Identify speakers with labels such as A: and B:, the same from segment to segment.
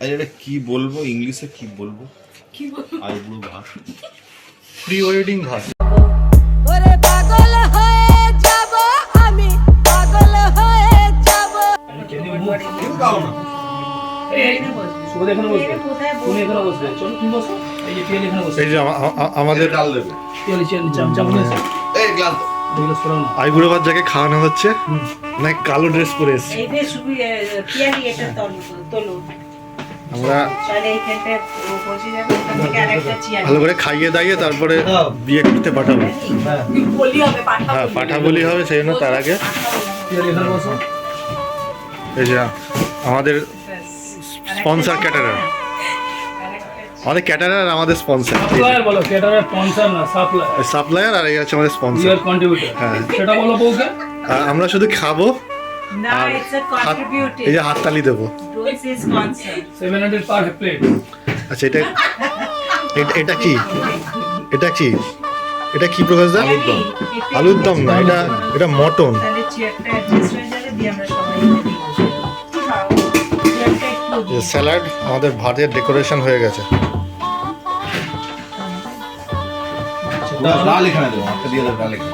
A: আরে এটা কি বলব? ইংলিশে কি বলব?
B: কি বলব?
A: আইব্রো ভাত
C: প্রি ওয়েডিং ভাত
D: ওরে পাগল হয়ে যাব আমি পাগল হয়ে যাব।
C: আমাদের আইবুড়ো যাকে খাওয়ানো হচ্ছে না কালো ড্রেস পরে এসছে। আমরা ভালো করে খাইয়ে দাইয়ে তারপরে বিয়ে করতে পাঠাবো।
B: বলি হবে পাঠা
C: হ্যাঁ পাঠা বলি হবে সেই জন্য তার আগে এই যে আমাদের স্পন্সর ক্যাটারার আমাদের ক্যাটারার আমাদের স্পন্সর
E: সাপ্লায়ার বলো ক্যাটারার স্পন্সর না সাপ্লায়ার
C: সাপ্লায়ার আর এই আছে আমাদের স্পন্সর হ্যাঁ।
E: সেটা বলো বউকে।
C: আমরা শুধু খাব
B: না
C: আর হাত- এই যে হাততালি দেবো আচ্ছা এটা এটা- এটা কি এটা কি এটা কি প্রফেসর আলুর দম না এটা এটা মটন
B: হয়ে
C: স্যালাড আমাদের ভাতের ডেকোরেশন হয়ে গেছে
A: ডাল এখানে দেবো একটা দিয়ে দেবো ডাল এখানে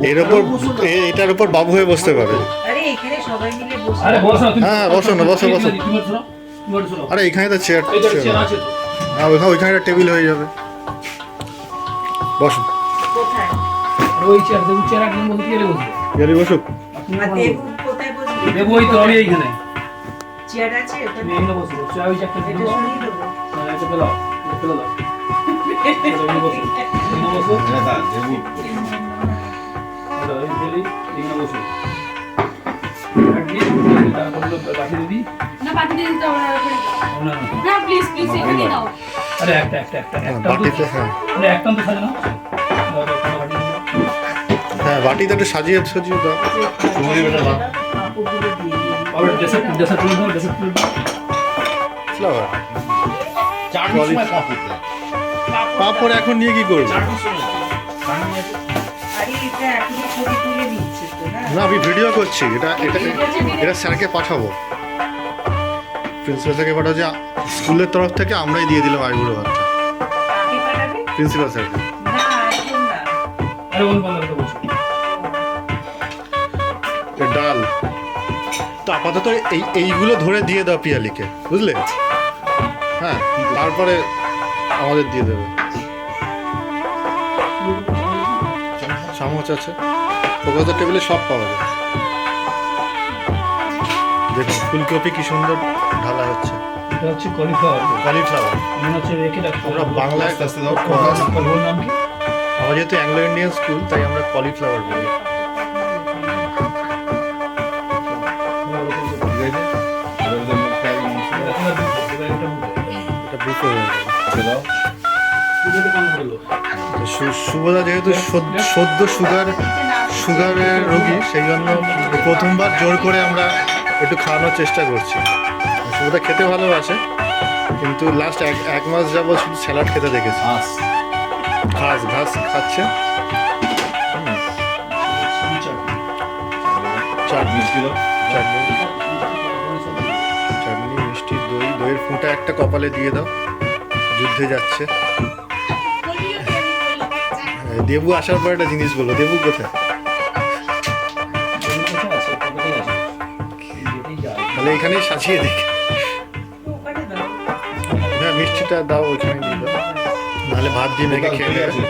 C: এর ওপর এ- এটার উপর বাবু হয়ে বসতে পারে।
B: আরে এখানে সবাই মিলে বসে
E: আরে বসো না, তুমি
C: হ্যাঁ, বসো না, বসো, বসো। আরে এখানে তো চেয়ার
E: চেয়ার
C: হ্যাঁ ওইখানে ওইখানে একটা টেবিল হয়ে যাবে। বসো। বসুক
B: দেবু
E: ওই তো আমি এইখানে।
B: চেয়ার আছে ওখানে।
E: চেয়ার ওই আর একটা একটা একটা
C: হ্যাঁ,
E: একটা
C: হ্যাঁ
E: তো সাজানো। বাটি।
C: হ্যাঁ বাটিতে একটু সাজিয়ে সাজিয়ে দাও।
A: দেবে এটা দাও।
E: ডেসার্ট ডেসার্ট ডেসার্ট
C: ফ্লাওয়ার
A: চাটনির সময় দেয়।
C: পাপড় এখন নিয়ে কি করব?
B: না?
C: না আমি ভিডিও করছি। এটা এটা এটা স্যারকে পাঠাবো। প্রিন্সিপাল স্যারকে পাঠাবো যে স্কুলের তরফ থেকে আমরাই দিয়ে দিলাম আইবুড়ো ভাতটা। প্রিন্সিপাল স্যারকে। ডাল। তো আপাতত এই এইগুলো ধরে দিয়ে দাও পিয়ালিকে বুঝলে? হ্যাঁ তারপরে আমাদের দিয়ে দেবে। চামচ আছে। প্রকাশের টেবিলে সব পাওয়া যায়। দেখুন ফুলকপি কি সুন্দর ঢালা হচ্ছে।
E: এটা হচ্ছে কলিফ্লাওয়ার
C: কলিফ্লাওয়ার
E: মনে হচ্ছে রেখে রাখতে
C: আমরা বাংলায়
A: আস্তে আস্তে দাও।
E: ওর নাম কি?
C: আমার যেহেতু অ্যাংলো ইন্ডিয়ান স্কুল তাই আমরা কলিফ্লাওয়ার বলি। এটা
A: দাও।
C: সুভদা যেহেতু সদ- সদ্য সুগার সুগারের রোগী সেই জন্য প্রথমবার জোর করে আমরা একটু খাওয়ানোর চেষ্টা করছি। সুভদা খেতে ভালোবাসে কিন্তু লাস্ট এক এক মাস যাবত শুধু স্যালাড খেতে দেখেছি।
A: আস।
C: ঘাস ঘাস খাচ্ছে। চাটনি। চাটনি। চাটনি মিষ্টি দই দইয়ের ফুঁটা একটা কপালে দিয়ে দাও। যুদ্ধে যাচ্ছে। দেবু আসার পর একটা জিনিস বলো দেবু কোথায়? তাহলে এখানেই সাজিয়ে দিই। হ্যাঁ মিষ্টিটা দাও ওইখানে দিয়ে দাও। নাহলে ভাত দিয়ে মেখে খেয়ে নেবে।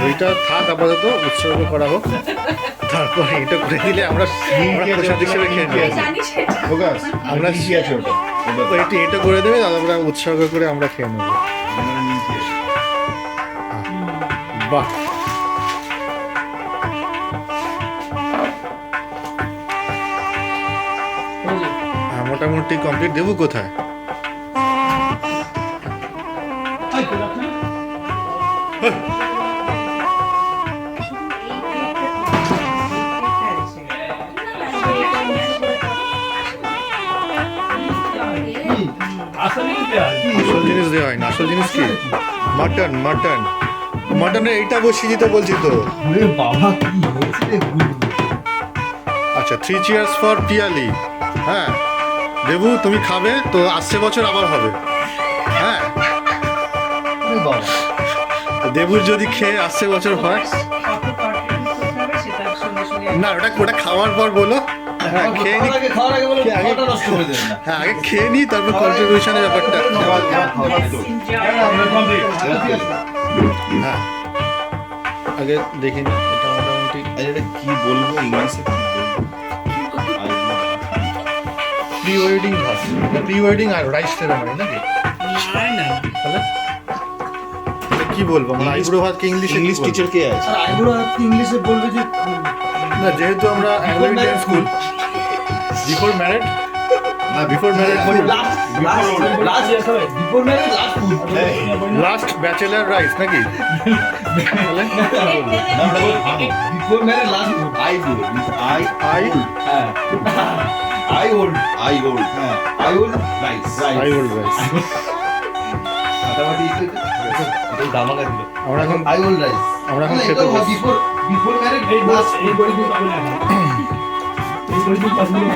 C: দইটা থাক আপাতত উৎসর্গ করা হোক। তারপর এটা করে দিলে আমরা আমরা প্রসাদ হিসেবে খেয়ে
F: জানি
C: আমরা
A: কি আছে। ওটা?
C: একটু এটা করে দেবে তারপরে উৎসর্গ করে আমরা খেয়ে নেব। বাহ। মোটামুটি কমপ্লিট দেবো কোথায়? আসল আসল জিনিস কি? Mutton mutton. মাটনের এইটা বসিয়ে দিতে বলছি তো।
A: বাবা কি হয়েছে
C: আচ্ছা থ্রি চেয়ার্স ফর পিয়ালি। হ্যাঁ দেবু তুমি খাবে তো আসছে বছর আবার হবে। হ্যাঁ। দেবুর যদি খেয়ে আসছে বছর হয়। না ওটা ওটা খাওয়ার পর বলো। হ্যাঁ খেয়ে নি। হ্যাঁ আগে খেয়ে নি তারপর কন্ট্রিবিউশনের ব্যাপারটা। হ্যাঁ আগে দেখি নি, এটা মোটামুটি
A: এটা কি বলব? ইংলিশে কি বলব?
C: প্রি ওয়েডিং ভাত। প্রি ওয়েডিং আর রাইস সেরেমনি নাকি?
E: না না
C: তাহলে? তাহলে কি বলব? আমরা আইবুড়ো ভাতকে ইংলিশে
A: ইংলিশ টিচার কে আছে? ইংলিশে বলবে যে
C: না যেহেতু আমরা Anglo Indian school before married না before married
A: last last before marriage last
C: last bachelor rice নাকি?
A: Before marriage last I I
C: I
A: আই ওল্ড আই ওল্ড হ্যাঁ আই ওল্ড রাইস
C: আই ওল্ড রাইস আমরা এখন
A: আই ওল্ড রাইস
C: আমরা এখন খেতে
A: বিফোর বিফোর ম্যারেজ
E: এই
A: লাস্ট
E: এই বড়ি দিন পাবে না এই বড়ি দিন পাবে না।